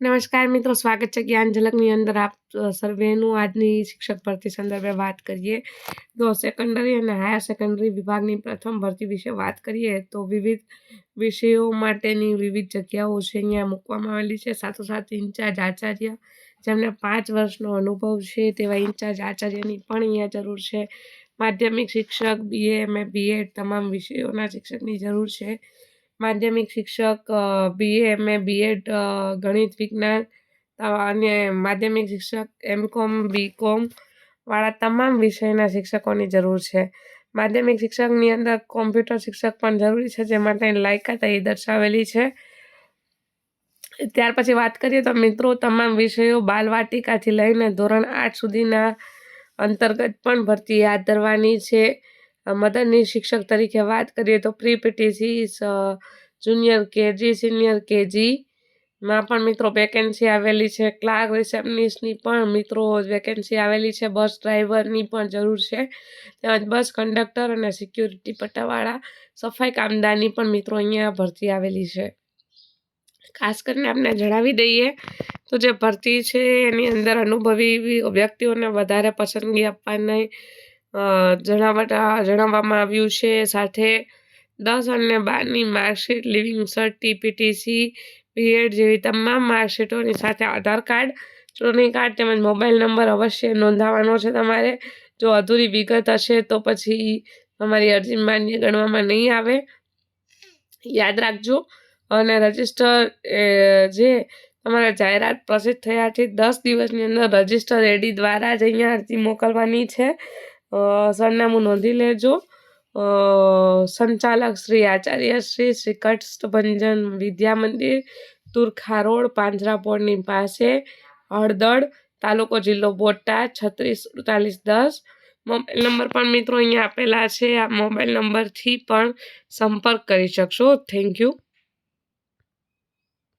નમસ્કાર મિત્રો, સ્વાગત છે જ્ઞાન ઝલકની અંદર. આપ સર્વેનું આજની શિક્ષક ભરતી સંદર્ભે વાત કરીએ. તો સેકન્ડરી અને હાયર સેકન્ડરી વિભાગની પ્રથમ ભરતી વિશે વાત કરીએ તો વિવિધ વિષયો માટેની વિવિધ જગ્યાઓ છે અહીંયા મૂકવામાં આવેલી છે. સાથોસાથ ઇન્ચાર્જ આચાર્ય, જેમને પાંચ વર્ષનો અનુભવ છે તેવા ઇન્ચાર્જ આચાર્યની પણ અહીંયા જરૂર છે. માધ્યમિક શિક્ષક બીએ એ બીએડ તમામ વિષયોના શિક્ષકની જરૂર છે. માધ્યમિક શિક્ષક બીએ એમએ બીએડ ગણિત, વિજ્ઞાન અને માધ્યમિક શિક્ષક એમકોમ બીકોમ વાળા તમામ વિષયના શિક્ષકોની જરૂર છે. માધ્યમિક શિક્ષકની અંદર કોમ્પ્યુટર શિક્ષક પણ જરૂરી છે, જે માટે લાયકાત અહીં દર્શાવેલી છે. ત્યાર પછી વાત કરીએ તો મિત્રો તમામ વિષયો બાલવાટિકાથી લઈને ધોરણ આઠ સુધીના અંતર્ગત પણ ભરતી હાથ ધરવાની છે. મદદની શિક્ષક તરીકે વાત કરીએ તો pre PTC junior KG, senior કેજીમાં પણ મિત્રો વેકેન્સી આવેલી છે. ક્લાર્ક રિસેપ્શનિસ્ટની પણ મિત્રો વેકેન્સી આવેલી છે. બસ ડ્રાઈવરની પણ જરૂર છે. તેમજ બસ કંડક્ટર અને સિક્યુરિટી પટ્ટાવાળા સફાઈ કામદારની પણ મિત્રો અહીંયા ભરતી આવેલી છે. ખાસ કરીને આપણે જણાવી દઈએ તો જે ભરતી છે એની અંદર અનુભવી વ્યક્તિઓને વધારે પસંદગી આપવાની અ, જણાવવા જણાવવામાં આવ્યું છે. સાથે દસ અને બારની marksheet leaving cert TPTC PEd જેવી તમામ માર્કશીટોની સાથે આધાર કાર્ડ ચૂંટણી કાર્ડ તેમજ મોબાઈલ નંબર અવશ્ય નોંધાવવાનો છે તમારે. જો અધૂરી વિગત હશે તો પછી તમારી અરજી માન્ય ગણવામાં નહીં આવે. યાદ રાખજો. અને રજિસ્ટર જે તમારા જાહેરાત પ્રસિદ્ધ થયાથી દસ દિવસની અંદર રજિસ્ટર એડી દ્વારા જ અહીંયા અરજી મોકલવાની છે. સરનામું નોંધી લેજો. સંચાલક શ્રી આચાર્ય શ્રી શ્રી કષ્ટભંજન વિદ્યા મંદિર, તુરખા રોડ પાંજરાપોળની પાસે, હળદળ, તાલુકો જિલ્લો બોટાદ, છત્રીસ સુડતાલીસ દસ. મોબાઈલ નંબર પણ મિત્રો અહીંયા આપેલા છે. આ મોબાઈલ નંબરથી પણ સંપર્ક કરી શકશો. Thank you